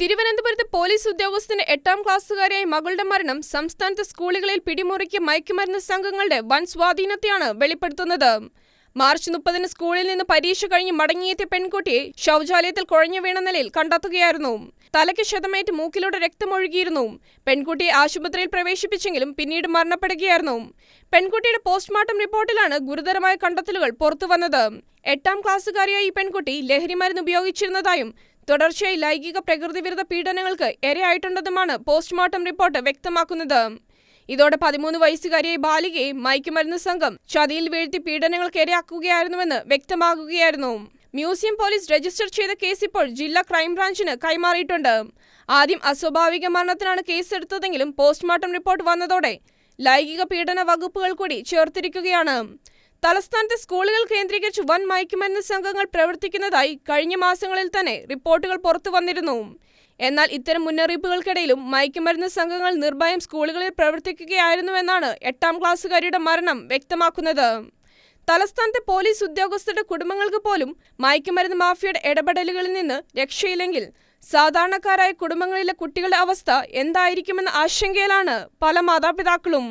തിരുവനന്തപുരത്ത് പോലീസ് ഉദ്യോഗസ്ഥന് എട്ടാം ക്ലാസ്സുകാരിയായ മകളുടെ മരണം. സംസ്ഥാനത്തെ സ്കൂളുകളിൽ പിടിമുറുക്കിയ മയക്കുമരുന്ന് സംഘങ്ങളുടെ വൻ സ്വാധീനത്തെയാണ് വെളിപ്പെടുത്തുന്നത്. മാർച്ച് മുപ്പതിന് സ്കൂളിൽ നിന്ന് പരീക്ഷ കഴിഞ്ഞ് മടങ്ങിയെത്തിയ പെൺകുട്ടിയെ ശൗചാലയത്തിൽ കുഴഞ്ഞു വീണ നിലയിൽ കണ്ടെത്തുകയായിരുന്നു. തലയ്ക്ക് ക്ഷതമേറ്റ് മൂക്കിലൂടെ രക്തമൊഴുകിയിരുന്നു. പെൺകുട്ടിയെ ആശുപത്രിയിൽ പ്രവേശിപ്പിച്ചെങ്കിലും പിന്നീട് മരണപ്പെടുകയായിരുന്നു. പെൺകുട്ടിയുടെ പോസ്റ്റ്മോർട്ടം റിപ്പോർട്ടിലാണ് ഗുരുതരമായ കണ്ടെത്തലുകൾ പുറത്തുവന്നത്. എട്ടാം ക്ലാസ്സുകാരിയായ ഈ പെൺകുട്ടി ലഹരിമരുന്ന് ഉപയോഗിച്ചിരുന്നതായും തുടർച്ചയായി ലൈംഗിക പ്രകൃതിവിരുദ്ധ പീഡനങ്ങൾക്ക് ഇരയായിട്ടുണ്ടെന്നുമാണ് പോസ്റ്റ്മോർട്ടം റിപ്പോർട്ട് വ്യക്തമാക്കുന്നത്. ഇതോടെ പതിമൂന്ന് വയസ്സുകാരിയായ ബാലികയെ മയക്കുമരുന്ന് സംഘം ചതിയിൽ വീഴ്ത്തി പീഡനങ്ങൾക്ക് ഇരയാക്കുകയായിരുന്നുവെന്ന് വ്യക്തമാകുകയായിരുന്നു. മ്യൂസിയം പോലീസ് രജിസ്റ്റർ ചെയ്ത കേസ് ഇപ്പോൾ ജില്ലാ ക്രൈംബ്രാഞ്ചിന് കൈമാറിയിട്ടുണ്ട്. ആദ്യം അസ്വാഭാവിക മരണത്തിനാണ് കേസെടുത്തതെങ്കിലും പോസ്റ്റ്മോർട്ടം റിപ്പോർട്ട് വന്നതോടെ ലൈംഗിക പീഡന വകുപ്പുകൾ കൂടി ചേർത്തിരിക്കുകയാണ്. തലസ്ഥാനത്തെ സ്കൂളുകൾ കേന്ദ്രീകരിച്ച് വൻ മയക്കുമരുന്ന് സംഘങ്ങൾ പ്രവർത്തിക്കുന്നതായി കഴിഞ്ഞ മാസങ്ങളിൽ തന്നെ റിപ്പോർട്ടുകൾ പുറത്തു വന്നിരുന്നു. എന്നാൽ ഇത്തരം മുന്നറിയിപ്പുകൾക്കിടയിലും മയക്കുമരുന്ന് സംഘങ്ങൾ നിർഭയം സ്കൂളുകളിൽ പ്രവർത്തിക്കുകയായിരുന്നുവെന്നാണ് എട്ടാം ക്ലാസ്സുകാരിയുടെ മരണം വ്യക്തമാക്കുന്നത്. തലസ്ഥാനത്തെ പോലീസ് ഉദ്യോഗസ്ഥരുടെ കുടുംബങ്ങൾക്ക് പോലും മയക്കുമരുന്ന് മാഫിയയുടെ ഇടപെടലുകളിൽ നിന്ന് രക്ഷയില്ലെങ്കിൽ സാധാരണക്കാരായ കുടുംബങ്ങളിലെ കുട്ടികളുടെ അവസ്ഥ എന്തായിരിക്കുമെന്ന ആശങ്കയിലാണ് പല മാതാപിതാക്കളും.